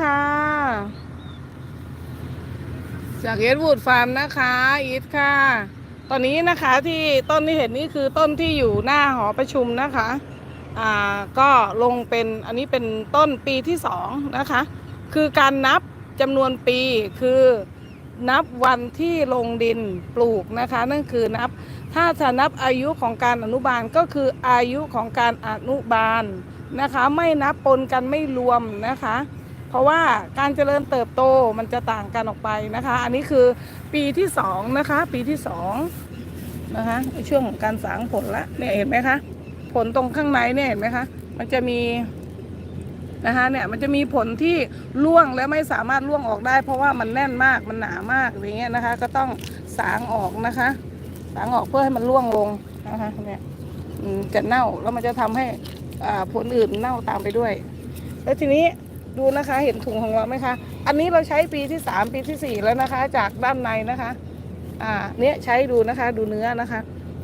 ค่ะ จากเอสวูดฟาร์มนะคะอีทค่ะ ตอนนี้นะคะที่ต้นที่เห็นนี่คือต้นที่อยู่หน้าหอประชุมนะคะ อ่าก็ลงเป็นอันนี้เป็นต้นปีที่สองนะคะ คือการนับจำนวนปีคือนับวันที่ลงดินปลูกนะคะ นั่นคือนับถ้าจะนับอายุของการอนุบาลก็คืออายุของการอนุบาลนะคะ ไม่นับปนกันไม่รวมนะคะ เพราะว่าการเจริญเติบโตมันจะต่างกันออกไปนะคะ อันนี้คือปีที่สองนะคะ ปีที่สองนะคะในช่วงของการสางผลละเนี่ยเห็นไหมคะ ผลตรงข้างในเนี่ยเห็นไหมคะ มันจะมีนะคะเนี่ยมันจะมีผลที่ร่วงและไม่สามารถร่วงออกได้ เพราะว่ามันแน่นมากมันหนามากอย่างเงี้ยนะคะ ก็ต้องสางออกนะคะ สางออกเพื่อให้มันร่วงลงนะคะเนี่ยจะเน่าแล้วมันจะทำให้อ่าผลอื่นเน่าตามไปด้วย แล้วทีนี้ ดูนะคะเห็นถุงของเราไหมคะ อันนี้เราใช้ปีที่สามปีที่สี่แล้วนะคะ จากด้านในนะคะ อ่าเนี่ยใช้ดูนะคะ ดูเนื้อนะคะ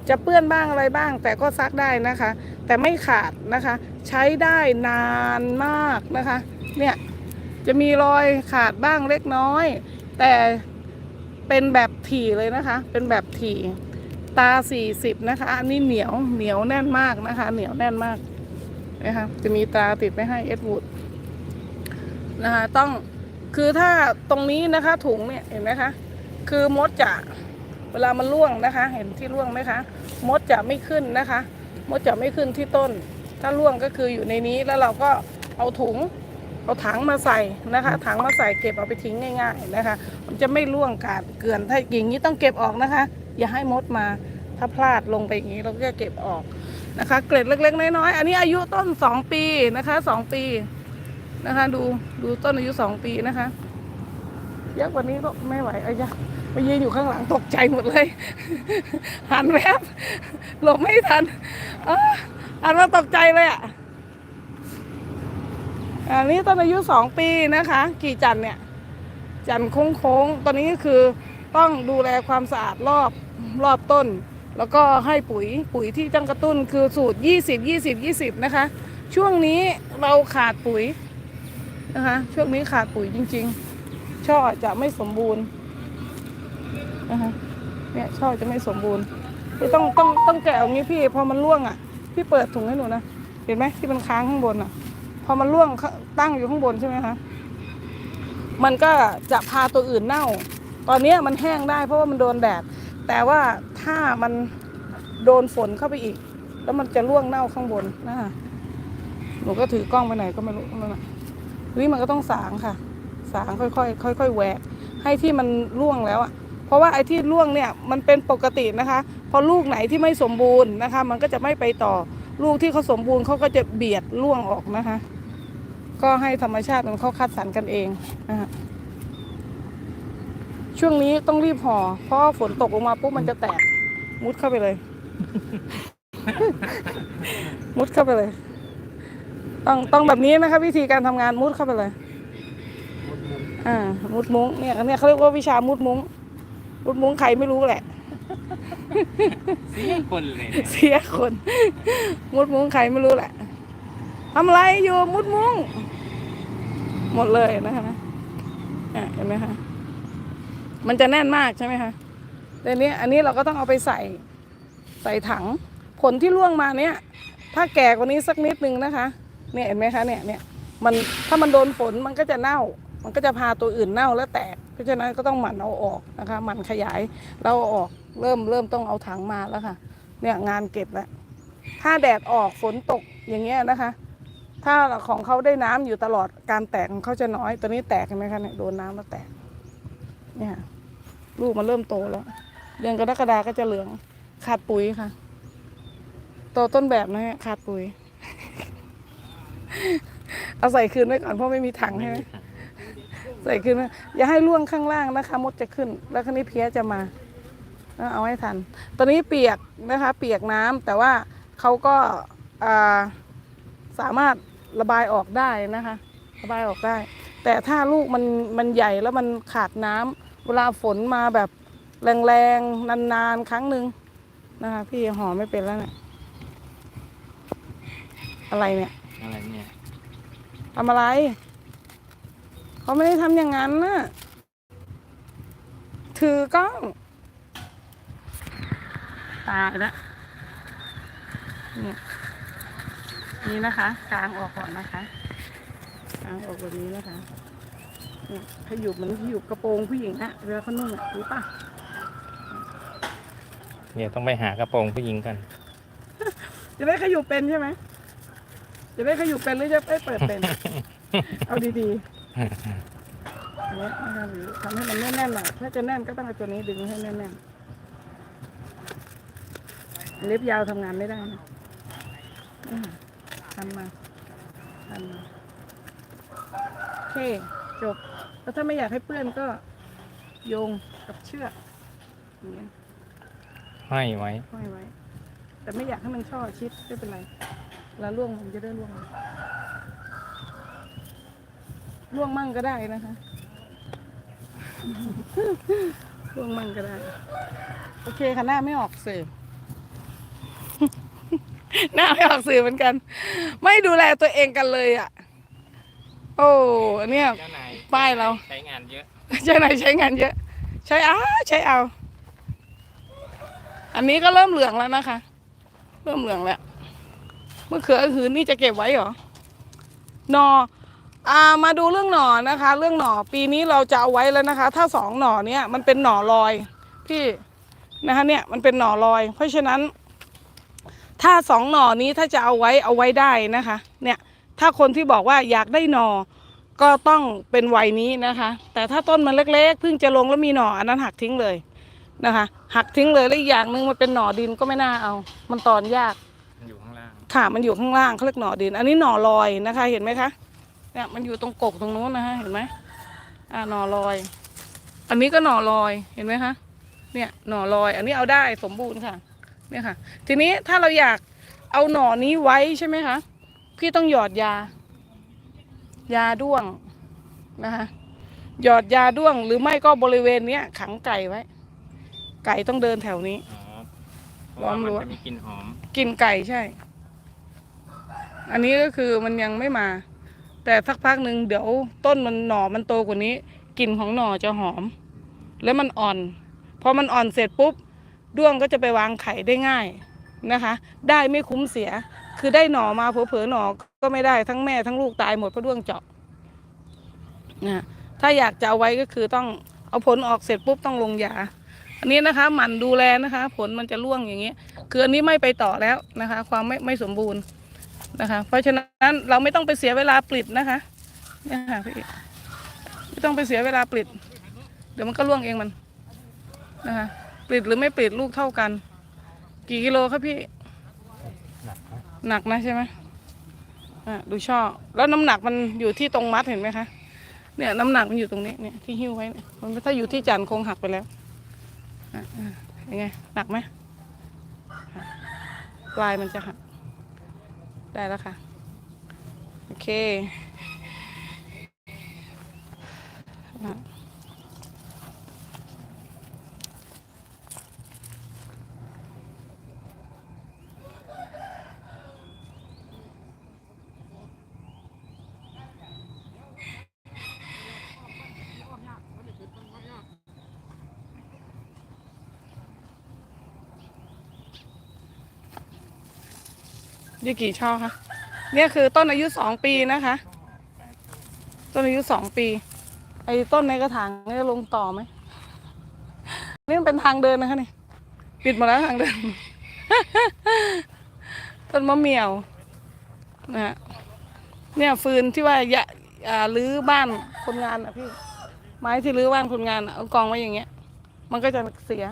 จะเปื้อนบ้างอะไรบ้าง แต่ก็ซักได้นะคะ แต่ไม่ขาดนะคะ ใช้ได้นานมากนะคะ เนี่ยจะมีรอยขาดบ้างเล็กน้อย แต่เป็นแบบถี่เลยนะคะ เป็นแบบถี่ตา 40 นะคะ อันนี้เหนียวเหนียวแน่นมากนะคะ เหนียวแน่นมากนะคะจะมีตาติดไว้ให้เอ็ดวูด นะคะ ต้องคือถ้าตรงนี้นะคะ ถุงเนี่ยเห็นไหมคะ คือมดจะเวลามันร่วงนะคะ เห็นที่ร่วงไหมคะมดจะไม่ขึ้นนะคะ มดจะไม่ขึ้นที่ต้น ถ้าร่วงก็คืออยู่ในนี้แล้วเราก็เอาถุงเอาถังมาใส่นะคะถังมาใส่เก็บเอาไปทิ้งง่าย ๆนะคะ มันจะไม่ร่วงกาดเกลื่อนถ้าอย่างนี้ต้องเก็บออกนะคะ อย่าให้มดมาถ้าพลาดลงไปอย่างนี้เราก็จะเก็บออกนะคะ เกล็ดเล็กๆน้อยๆอันนี้อายุต้นสองปีนะคะสองปี นะคะ ดูดูต้นอายุสองปีนะคะเยอะกว่านี้ก็ไม่ไหวเอ้ยะมายืนอยู่ข้างหลังตกใจหมดเลย หันแวบหลบไม่ทันอันมาตกใจเลยอะอันนี้ต้นอายุสองปีนะคะ กี่จันเนี่ย จันทร์โค้งๆตอนนี้ก็คือต้องดูแลความสะอาดรอบรอบต้น แล้วก็ให้ปุ๋ยปุ๋ยที่จังกระตุ้นคือสูตร 20 20 20 นะคะ ช่วงนี้เราขาดปุ๋ย นะคะ ช่วงนี้ขาดปุ๋ยจริง ๆ ช่อจะไม่สมบูรณ์นะคะเนี่ยช่อจะไม่สมบูรณ์คือต้องต้องต้องแกะอย่างนี้พี่พอมันร่วงอะ พี่เปิดถุงให้หนูนะเห็นไหมที่มันค้างข้างบนอะ พอมันร่วงตั้งอยู่ข้างบนใช่ไหมคะมันก็จะพาตัวอื่นเน่า ตอนนี้มันแห้งได้เพราะว่ามันโดนแดด แต่ว่าถ้ามันโดนฝนเข้าไปอีก แล้วมันจะร่วงเน่าข้างบนนะคะหนูก็ถือกล้องไปไหนก็ไม่รู้นั่นน่ะ นี่มันก็ต้องสางค่ะ สางค่อยๆค่อยๆแหวก ให้ที่มันร่วงแล้วอะเพราะว่าไอ้ที่ร่วงเนี่ยมันเป็นปกตินะคะ พอลูกไหนที่ไม่สมบูรณ์นะคะ มันก็จะไม่ไปต่อลูกที่เขาสมบูรณ์เขาก็จะเบียดร่วงออกนะคะ ก็ให้ธรรมชาติมันเขาคัดสรรกันเองนะคะช่วงนี้ต้องรีบห่อเพราะว่าฝนตกลงมาปุ๊บมันจะแตก มุดเข้าไปเลย มุดเข้าไปเลย ต้องต้องแบบนี้นะคะวิธีการทำงานมุดเข้าไปเลยอ่ามุดมุ้งเนี่ยเนี่ยเขาเรียกว่าวิชามุดมุ้งมุดมุ้งใครไม่รู้แหละเสียคนเลยเนี่ยเสียคน มุดมุ้งใครไม่รู้แหละทำอะไรอยู่มุดมุ้งหมดเลยนะคะอะเห็นไหมคะมันจะแน่นมากใช่ไหมคะแต่เนี้ยอันนี้เราก็ต้องเอาไปใส่ใส่ถัง ผลที่ร่วงมาเนี้ยถ้าแก่กว่านี้สักนิดนึงนะคะ เนี่ยเห็นไหมคะเนี่ยเนี่ยมันถ้ามันโดนฝนมันก็จะเน่า มันก็จะพาตัวอื่นเน่าและแตก เพราะฉะนั้นก็ต้องหมั่นเอาออกนะคะหมั่นขยายเราออกเริ่มเริ่มต้องเอาถังมาแล้วค่ะ เนี่ยงานเก็บแล้วถ้าแดดออกฝนตกอย่างเงี้ยนะคะ ถ้าของเขาได้น้ำอยู่ตลอดการแตกของเขาจะน้อยตอนนี้แตกเห็นไหมคะเนี่ยโดนน้ำแล้วแตก เนี่ยลูกมันเริ่มโตแล้ว เดือนกรกฎาก็จะเหลืองขาดปุ๋ยค่ะ โตต้นแบบนะฮะขาดปุ๋ย เอาใส่คืนไว้ก่อนเพราะไม่มีถังใช่ไหมใส่ขึ้นมาอย่าให้ล่วงข้างล่างนะคะ มดจะขึ้น แล้วคันนี้เพี้ยจะมาเอาเอาให้ทัน ตอนนี้เปียกนะคะ เปียกน้ำแต่ว่าเขาก็อ่าสามารถระบายออกได้นะคะ ระบายออกได้ แต่ถ้าลูกมันมันใหญ่แล้วมันขาดน้ำเวลาฝนมาแบบแรงๆนานๆครั้งหนึ่งนะคะ พี่ห่อไม่เป็นแล้วเนี่ยอะไรเนี่ย อะไรเนี่ยทำอะไร เขาไม่ได้ทำอย่างนั้นน่ะถือกล้อง ตายแล้วเนี่ยนี่นะคะกางออกก่อนนะคะกางออกแบบนี้นะคะเนี่ยขยุบเหมือนขยุบกระโปรงผู้หญิงอะเวลาเขานุ่งอะรู้ปะเดี๋ยวต้องไปหากระโปรงผู้หญิงกัน จะได้ขยุบเป็นใช่ไหม จะได้ขยุบเป็นหรือจะได้เปิดเป็น เอาดีๆอันเนี้ยนะคะหรือทำให้มันแน่นๆหน่อยถ้าจะแน่นก็ต้องเอาตัวนี้ดึงให้แน่นๆเล็บยาวทำงานไม่ได้นะอ่าทำมาทำมาโอเคจบแล้วถ้าไม่อยากให้เปื้อนก็โยงกับเชือกอย่างเงี้ยห้อยไว้ห้อยไว้ แต่ไม่อยากให้มันช่อชิดไม่เป็นไร แล้วล่วงมันจะได้ล่วงล่วงมั่งก็ได้นะคะล่วงมั่งก็ได้ โอเคค่ะหน้าไม่ออกสื่อหน้าไม่ออกสื่อเหมือนกัน ไม่ดูแลตัวเองกันเลยอะ โอ้เนี่ยเจ้านายป้ายเราใช้งานเยอะใช่ไหมใช้งานเยอะ ใช้เอาใช้เอา อันนี้ก็เริ่มเหลืองแล้วนะคะ เริ่มเหลืองแล้ว มะเขือหืนนี่จะเก็บไว้เหรอหนออ่ามาดูเรื่องหน่อนะคะ เรื่องหน่อปีนี้เราจะเอาไว้แล้วนะคะ ถ้าสองหน่อเนี่ยมันเป็นหน่อลอยพี่นะคะเนี่ยมันเป็นหน่อลอย เพราะฉะนั้น ถ้าสองหน่อนี้ถ้าจะเอาไว้เอาไว้ได้นะคะ เนี่ยถ้าคนที่บอกว่าอยากได้หน่อก็ต้องเป็นวัยนี้นะคะ แต่ถ้าต้นมันเล็กๆเพิ่งจะลงแล้วมีหน่ออันนั้นหักทิ้งเลยนะคะ หักทิ้งเลยแล้วอีกอย่างหนึ่งมันเป็นหน่อดินก็ไม่น่าเอา มันตอนยาก ค่ะมันอยู่ข้างล่างเขาเรียกหน่อดิน อันนี้หน่อลอยนะคะ เห็นไหมคะเนี่ยมันอยู่ตรงกกตรงนู้นนะคะเห็นไหมอ่าหน่อลอย อันนี้ก็หน่อลอยเห็นไหมคะเนี่ยหน่อลอย อันนี้เอาได้สมบูรณ์ค่ะ เนี่ยค่ะ ทีนี้ถ้าเราอยากเอาหน่อนี้ไว้ใช่ไหมคะพี่ต้องหยอดยา ยาด้วงนะคะหยอดยาด้วงหรือไม่ก็บริเวณเนี้ย ขังไก่ไว้ ไก่ต้องเดินแถวนี้ อ๋อเพราะว่ามันล้อมรั้วจะมีกลิ่นหอม กินไก่ใช่ อันนี้ก็คือมันยังไม่มา แต่สักพักหนึ่งเดี๋ยวต้นมันหน่อมันโตกว่านี้กลิ่นของหน่อจะหอม แล้วมันอ่อน พอมันอ่อนเสร็จปุ๊บด้วงก็จะไปวางไข่ได้ง่ายนะคะ ได้ไม่คุ้มเสีย คือได้หน่อมาเผลอๆหน่อก็ไม่ได้ทั้งแม่ทั้งลูกตายหมดเพราะด้วงเจาะนะถ้าอยากจะเอาไว้ก็คือต้องเอาผลออกเสร็จปุ๊บต้องลงยา อันนี้นะคะหมั่นดูแลนะคะ ผลมันจะร่วงอย่างเงี้ยคืออันนี้ไม่ไปต่อแล้วนะคะ ความไม่ไม่สมบูรณ์ นะคะ เพราะฉะนั้นเราไม่ต้องไปเสียเวลาปลิดนะคะเนี่ยค่ะพี่ไม่ต้องไปเสียเวลาปลิด เดี๋ยวมันก็ร่วงเองมันนะคะปลิดหรือไม่ปลิดลูกเท่ากัน กี่กิโลครับพี่ หนักนะใช่ไหมอะดูช่อ แล้วน้ำหนักมันอยู่ที่ตรงมัดเห็นไหมคะเนี่ยน้ำหนักมันอยู่ตรงนี้เนี่ยที่หิ้วไว้เนี่ยมันถ้าอยู่ที่จันทร์คงหักไปแล้วอะอะยังไงหนักไหมปลายมันจะหัก ได้แล้วค่ะ โอเคอะี่กี่ช่อคะเนี่ยคือต้นอายุสองปีนะคะ ต้นอายุสองปี ไอ้ต้นในกระถางเนี่ยลงต่อไหมนี่มันเป็นทางเดินนะคะนี่ปิดหมดแล้วทางเดิน ต้นมะเหมี่ยวนะฮะเนี่ยฟืนที่ว่าอย่าอ่ารื้อบ้านคนงานอะพี่ ไม้ที่รื้อบ้านคนงานอะเอากองไว้อย่างเงี้ย มันก็จะเสีย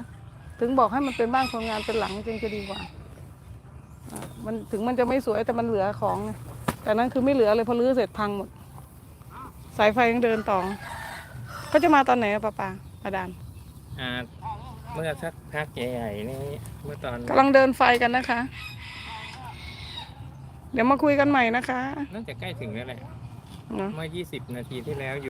ถึงบอกให้มันเป็นบ้านคนงานเป็นหลังจริงจะดีกว่า มันถึงมันจะไม่สวยแต่มันเหลือของไงแต่นั่นคือไม่เหลือเลยเพอรื้อเสร็จพังหมด สายไฟยังเดินต่อเขาจะมาตอนไหนอะป้าปาอาดานอ่าเมื่อสักพักใหญ่ๆนี่เมื่อตอนกำลังเดินไฟกันนะคะ เดี๋ยวมาคุยกันใหม่นะคะ น่าจะใกล้ถึงแล้วแหละเนาะเมื่อ 20 นาทีที่แล้ว